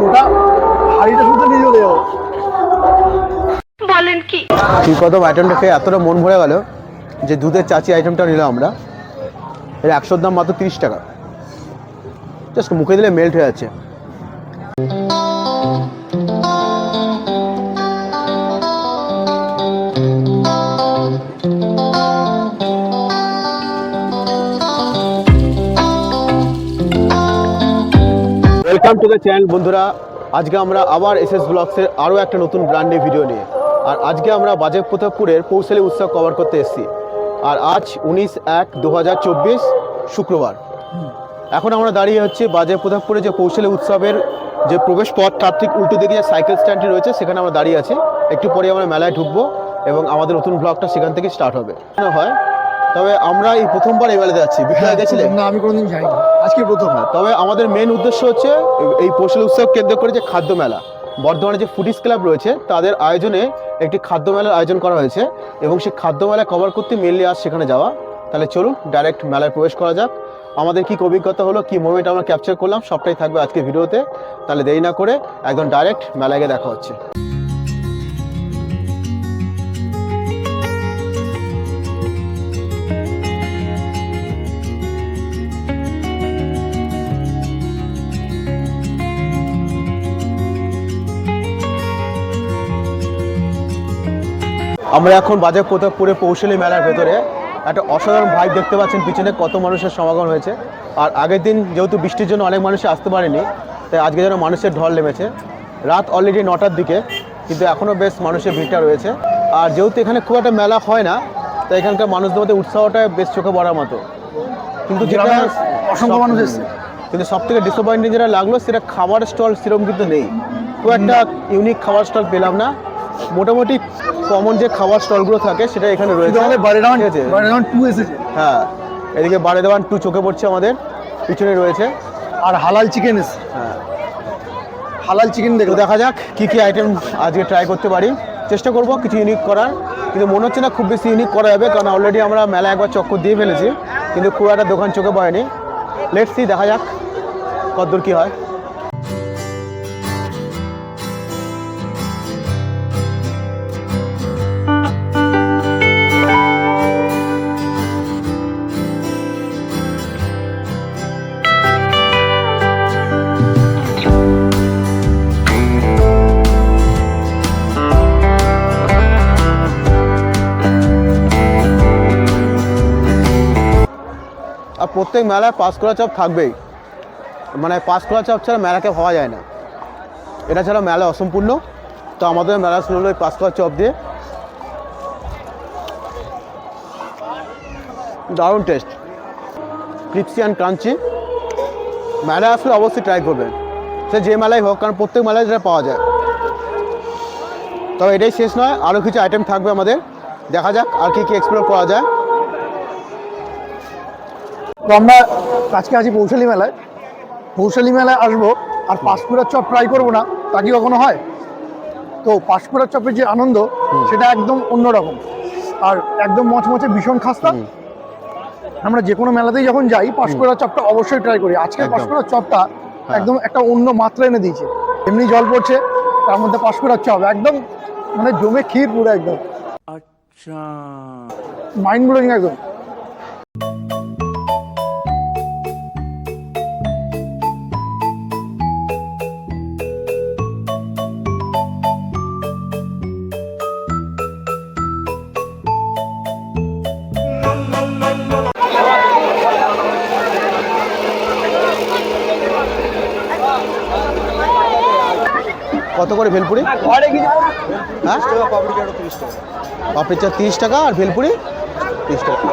গোটা হাড়িটা শুধু নিয়ে চলে কি? তুই আইটেমটা খেয়ে এতটা মন ভরে গেল যে দুধের চাচি আইটেমটা নিলাম আমরা। এর একশোর দাম মাত্র তিরিশ টাকা। জাস্ট মুখে দিলে মেল্ট হয়ে যাচ্ছে। ওয়েলকাম টু দ্য চ্যানেল বন্ধুরা। আজকে আমরা আবার এস এস ব্লগসের আরও একটা নতুন ব্র্যান্ডে ভিডিও নিয়ে। আর আজকে আমরা বাজেট প্রতাপপুরের পৌষালী উৎসব কভার করতে এসেছি। আর আজ উনিশ এক দু শুক্রবার। এখন আমরা দাঁড়িয়ে হচ্ছে বাজেট প্রতাপপুরে যে পৌষালী উৎসবের যে প্রবেশ পথ, তার ঠিক উল্টো দিকে যে সাইকেল স্ট্যান্ডটি রয়েছে, সেখানে আমরা দাঁড়িয়ে আছি। একটু পরে আমরা মেলায় ঢুকবো এবং আমাদের নতুন ব্লগটা সেখান থেকে স্টার্ট হবে। হয় তবে আমরা এই প্রথমবার এই মেলাতে যাচ্ছি। বিক্রয় গেছিলে? না আমি কোনোদিন যাইনি। আজকে প্রথম। তবে আমাদের মেন উদ্দেশ্য হচ্ছে এই পৌষালী উৎসব কেন্দ্র করে যে খাদ্য মেলা। বর্ধমানে যে ফুডিস ক্লাব রয়েছে তাদের আয়োজনে একটি খাদ্য মেলার আয়োজন করা হয়েছে এবং সেই খাদ্য মেলা কভার করতে মেনলি আজ সেখানে যাওয়া। তাহলে চলুন ডাইরেক্ট মেলায় প্রবেশ করা যাক। আমাদের কি অভিজ্ঞতা হলো কি মোমেন্ট আমরা ক্যাপচার করলাম সবটাই থাকবে আজকে ভিডিওতে। তাহলে দেরি না করে একদম ডাইরেক্ট মেলায় গিয়ে দেখা হচ্ছে। আমরা এখন বাজার প্রতাপপুরে পৌশালী মেলার ভেতরে। একটা অসাধারণ ভাইব দেখতে পাচ্ছেন পিছনে কত মানুষের সমাগম হয়েছে। আর আগের দিন যেহেতু বৃষ্টির জন্য অনেক মানুষ আসতে পারেনি তাই আজকে যেন মানুষের ঢল নেমেছে। রাত অলরেডি নটার দিকে কিন্তু এখনও বেশ মানুষের ভিড়টা রয়েছে। আর যেহেতু এখানে খুব একটা মেলা হয় না তাই এখানকার মানুষদের মধ্যে উৎসাহটা বেশ চোখে পড়ার মতো। কিন্তু যেটা অসংখ্য মানুষ এসছে। কিন্তু সব থেকে ডিসঅপয়েন্টিং যেটা লাগল সেটা খাবার স্টল সেরকম কিন্তু নেই। খুব একটা ইউনিক খাবার স্টল পেলাম না। মোটামুটি কমন যে খাবার স্টলগুলো থাকে সেটা এখানে রয়েছে। আমাদের আছে? টু এসেছে। হ্যাঁ। এদিকে বাড়ি দেওয়ান টু চোখে পড়ছে আমাদের। পিছনে রয়েছে। আর হালাল চিকেন হ্যাঁ। হালাল চিকেন দেখো দেখা যাক কি কি আইটেম আজকে ট্রাই করতে পারি। চেষ্টা করব কিছু ইউনিক করার। কিন্তু মনে হচ্ছে না খুব বেশি ইউনিক করা যাবে কারণ অলরেডি আমরা মেলা একবার চক্কর দিয়ে ফেলেছি। কিন্তু খুব একটা দোকান চোখে পড়েনি। লেটস দেখা যাক কতদূর কী হয়। প্রত্যেক মেলায় পাঁচ করা চপ থাকবেই। মানে পাঁচ করা চপ ছাড়া মেলাকে ভাবা যায় না। এটা ছাড়া মেলা অসম্পূর্ণ। তো আমাদের মেলা শুরু হলো এই পাঁচ করা চপ দিয়ে। দারুণ টেস্ট। Crispy and crunchy. মেলায় আসলে অবশ্যই ট্রাই করবেন। সে যে মেলায় হোক, কারণ প্রত্যেক মেলায় যেটা পাওয়া যায়। তবে এটাই শেষ নয় আরও কিছু আইটেম থাকবে আমাদের। দেখা যাক আর কি কি এক্সপ্লোর করা যায়। তো আমরা আজকে আছি পৌশালী মেলায়। পৌশালী মেলায় আসব আর পাঁশকুড়ার চপ ট্রাই করব না তা কি কখনো হয়? তো পাঁশকুড়ার চপের যে আনন্দ সেটা একদম অন্যরকম। আর একদম মচমচে ভীষণ খাস্তা। আমরা যে কোনো মেলাতেই যখন যাই পাঁশকুড়ার চপটা অবশ্যই ট্রাই করি। আজকে পাঁশকুড়ার চপটা একদম একটা অন্য মাত্রা এনে দিয়েছে। এমনি জল পড়ছে তার মধ্যে পাঁশকুড়ার চপ। একদম মানে জমে ক্ষীর পুরো একদম। আচ্ছা। মাইন্ড ব্লোয়িং একদম। কত করে ভেলপুরি? হ্যাঁ? পাপড়ি চাট তিরিশ টাকা আর ভেলপুরি তিরিশ টাকা।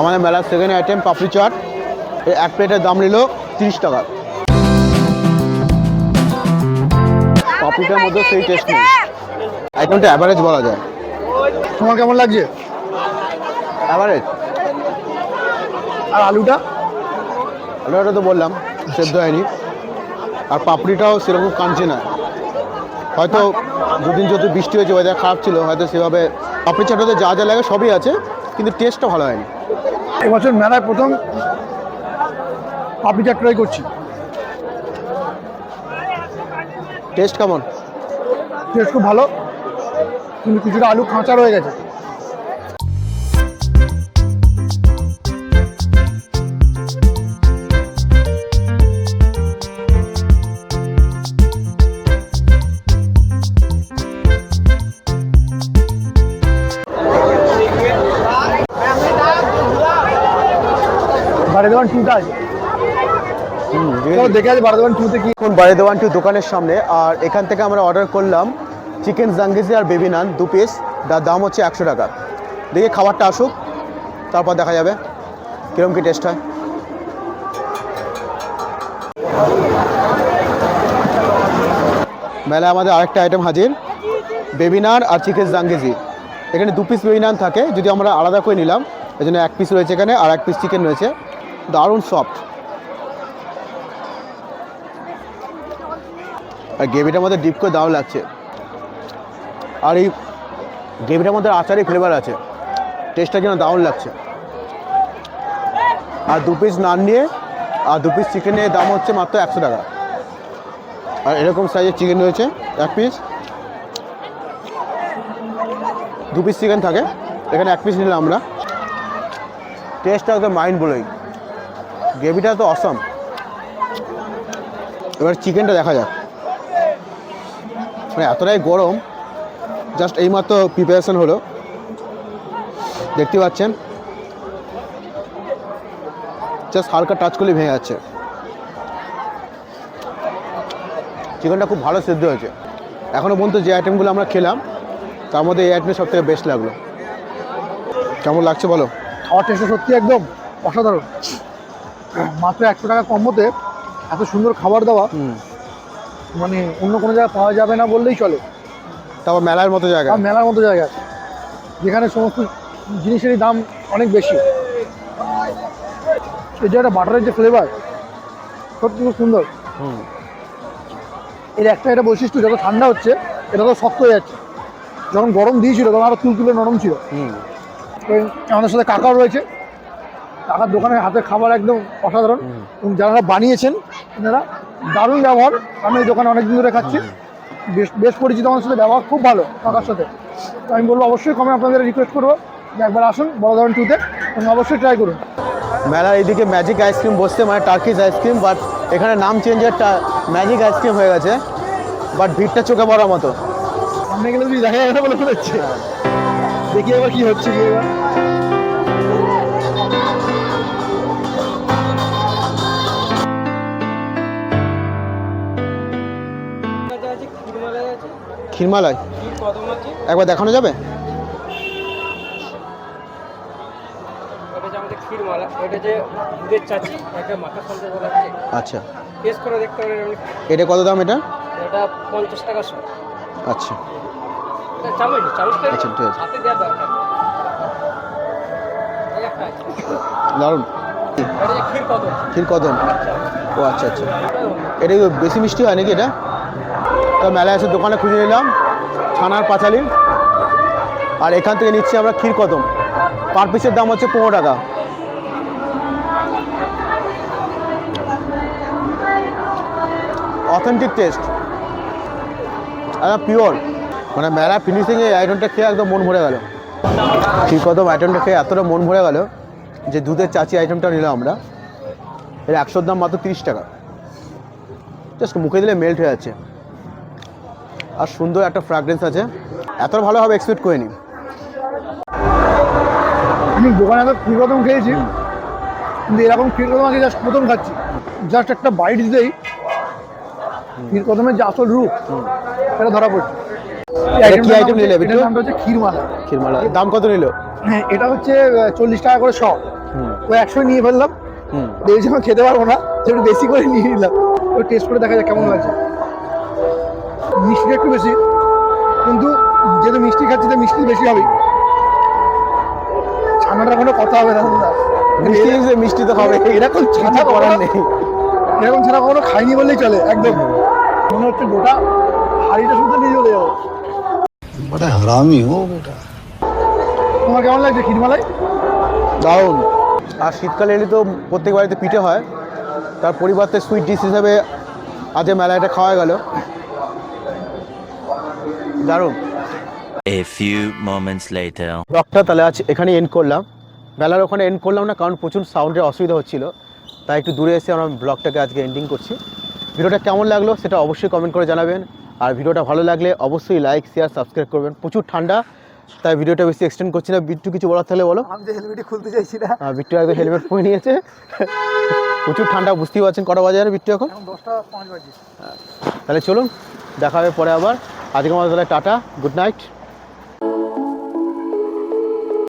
আমাদের মেলার সেকেন্ড আইটেম পাপড়ি চাট। এক প্লেটের দাম নিল তিরিশ টাকা। পাপড়িটার মধ্যে সেই টেস্ট নেই। আইটেমটা অ্যাভারেজ বলা যায়? তোমার কেমন লাগছে? অ্যাভারেজ আর আলুটা? আলুটা তো বললাম সেদ্ধ হয়নি। আর পাপড়িটাও সেরকম কাঁদছে না হয়তো দুদিন যদি বৃষ্টি হয়েছে ওয়েদার খারাপ ছিল হয়তো সেভাবে পাপড়ি চাটাতে যা যা লাগে সবই আছে কিন্তু টেস্টটা ভালো হয়নি। এবছর মেলায় প্রথম পাপড়ি চাট ট্রাই করছি। টেস্ট কেমন? টেস্ট খুব ভালো। কিন্তু কিছুটা আলু কাঁচা রয়ে গেছে। বাড়ি দেওয়ান টুটা আছে? দেখে আছে বাড়ি দেওয়ান টুতে কি এখন বাড়ি দেওয়ান টু দোকানের সামনে। আর এখান থেকে আমরা অর্ডার করলাম চিকেন জাঙ্গিজি আর বেবি নান দু পিস যার দাম হচ্ছে একশো টাকা। দেখি খাবারটা আসুক তারপর দেখা যাবে কীরকম কী টেস্ট হয়। মেলায় আমাদের আরেকটা আইটেম হাজির। বেবি নান আর চিকেন জাঙ্গিজি এখানে দু পিস বেবি নান থাকে যদি আমরা আলাদা করে নিলাম এই জন্য এক পিস রয়েছে এখানে আর এক পিস চিকেন রয়েছে। দারুণ সফট আর গ্রেভিটার মধ্যে ডিপ করে দাও লাগছে। আর এই গ্রেভিটার মধ্যে আচারই ফ্লেভার আছে। টেস্টটা যেন দারুণ লাগছে। আর দু পিস নান নিয়ে, আর দু পিস চিকেনের দাম হচ্ছে মাত্র একশো টাকা। আর এরকম সাইজের চিকেন রয়েছে, এক পিস দু পিস চিকেন থাকে, এখানে এক পিস নিলাম আমরা। টেস্টটা একদম মাইন্ড ব্লোয়িং গ্রেভিটা তো অসম এবার চিকেনটা দেখা যাক। মানে এতটাই গরম জাস্ট এইমাত্র প্রিপারেশন হলো। দেখতে পাচ্ছেন। জাস্ট হালকা টাচ করলে ভেঙে যাচ্ছে। চিকেনটা খুব ভালো সিদ্ধ হয়েছে। এখনও পর্যন্ত যে আইটেমগুলো আমরা খেলাম তার মধ্যে এই আইটেমটা সব থেকে বেস্ট লাগল। কেমন লাগছে বলো? খাওয়ার টেস্টটা সত্যি একদম অসাধারণ। মাত্র একশো টাকা কম্বোতে এত সুন্দর খাবার দেওয়া। হুম। মানে অন্য কোনো জায়গায় পাওয়া যাবে না বললেই চলে। তারপর মেলার মতো জায়গা। আর মেলার মতো জায়গা। যেখানে সমস্ত জিনিসেরই দাম অনেক বেশি। এই যে একটা বাটারের যে ফ্লেভার সত্যি খুব সুন্দর। হুম। এর একটা এটা বৈশিষ্ট্য যত ঠান্ডা হচ্ছে এটা তো শক্ত হয়ে যাচ্ছে। যখন গরম দিয়েছিল তখন আরও তুলতুলে নরম ছিল। তো আমাদের সাথে কাকাও রয়েছে। কাকার দোকানের হাতে খাবার একদম অসাধারণ। এবং যারা বানিয়েছেন এনারা দারুণ ব্যবহার। আমি এই দোকানে অনেকদিন ধরে খাচ্ছি। বেশ বেশ পরিচিত আমার সাথে ব্যবহার খুব ভালো কাকার সাথে। তো আমি বলব অবশ্যই কমে আপনাদের রিকোয়েস্ট করব। যে একবার আসুন বড় ধরনের টুতে এবং অবশ্যই ট্রাই করুন। মেলার এইদিকে ম্যাজিক আইসক্রিম বসছে মানে টার্কিজ আইসক্রিম বাট এখানে নাম চেঞ্জের ম্যাজিক আইসক্রিম হয়ে গেছে বাট ভিড়টা চোখে পড়ার মতো। সামনে গেলে তুমি দেখা যাবে বলে হচ্ছে দেখি এবার কি হচ্ছে কি এবার। মাথা একবার দেখানো যাবে? আচ্ছা। টেস্ট করে দেখতে এটা কত দাম এটা? এটা পঞ্চাশ টাকা আচ্ছা। আচ্ছা, ঠিক আছে। যে ক্ষীর কদম। ও আচ্ছা আচ্ছা। এটা কি বেশি মিষ্টি হয় নাকি এটা? তো মেলায় এসে দোকানে খুঁজে নিলাম, ছানার পাঁচালি। আর এখান থেকে নিচ্ছি আমরা ক্ষীর কদম। পার পিসের দাম হচ্ছে পনেরো টাকা। অথেন্টিক টেস্ট একদম পিওর মানে মেলা ফিনিশিংয়ে আইটেমটা খেয়ে একদম মন ভরে গেল। ক্ষীর কদম আইটেমটা খেয়ে এতটা মন ভরে গেল যে দুধের চাচি আইটেমটা নিলাম আমরা। এর একশোর দাম মাত্র তিরিশ টাকা। জাস্ট মুখে দিলে মেল্ট হয়ে যাচ্ছে। আর সুন্দর একটা ফ্রাগ্রেন্স আছে। এত ভালো হবে এক্সপেক্ট করিনি। আমি দোকানে তো ক্ষীর কদম খেয়েছি। কিন্তু এরকম ক্ষীর কদম আজকে জাস্ট প্রথম খাচ্ছি। জাস্ট একটা বাইট দিতেই ক্ষীর কদমের যে আসল রূপ সেটা ধরা পড়ছে। এটা কি item নিলে? এটার নামটা হচ্ছে ক্ষীরমালা। ক্ষীরমালা। দাম কত নিল? হ্যাঁ এটা হচ্ছে চল্লিশ টাকা করে হুম। ওই একশো নিয়ে ফেললাম। হুম। ভেবেছি আমি খেতে পারব না। একটু বেশি করে নিয়ে নিলাম। ওই টেস্ট করে দেখা যাক কেমন লাগছে মিষ্টিটা একটু বেশি। কিন্তু যেহেতু মিষ্টি খাচ্ছি তো মিষ্টি বেশি হবে। ছানাটা কোনো কথা হবে না মিষ্টি মিষ্টি তো হবে এরকম ছাঁচা করার নেই। এরকম ছাড়া কখনো খাইনি বললেই চলে একদম। মনে হচ্ছে গোটা হাড়িটা শুধু নিয়ে চলে যাব। বড় হারামি বেটা। তোমার কেমন লাগছে ক্ষীরমালাই দারুণ। আর শীতকালে এলে তো প্রত্যেক বাড়িতে পিঠে হয়। তার পরিবর্তে সুইট ডিশ হিসাবে আজকে মেলাটা খাওয়া গেল। দারুণ। A few moments later. ব্লগটা তাহলে আজ এখানে এন্ড করলাম। মেলার ওখানে এন্ড করলাম না কারণ প্রচুর সাউন্ডের অসুবিধা হচ্ছিল। তাই একটু দূরে এসে আমরা ব্লগটাকে আজকে এন্ডিং করছি। ভিডিওটা কেমন লাগল সেটা অবশ্যই কমেন্ট করে জানাবেন। আর ভিডিওটা ভালো লাগলে অবশ্যই লাইক শেয়ার সাবস্ক্রাইব করবেন। প্রচুর ঠান্ডা তাই ভিডিওটা বেশি এক্সটেন্ড করছি না। বিট্টু কিছু বলার থাকলে বলো। আমি যে হেলমেটই খুলতে চাইছি না। আর বিট্টু একদম হেলমেট পরে নিয়েছে। প্রচুর ঠান্ডা বুঝতেই পারছেন কটা বাজে আর বিট্টু এখন? এখন দশটা পাঁচ বাজে। তাহলে চলুন দেখা হবে পরে আবার। আজকে মতো তাহলে টাটা গুড নাইট।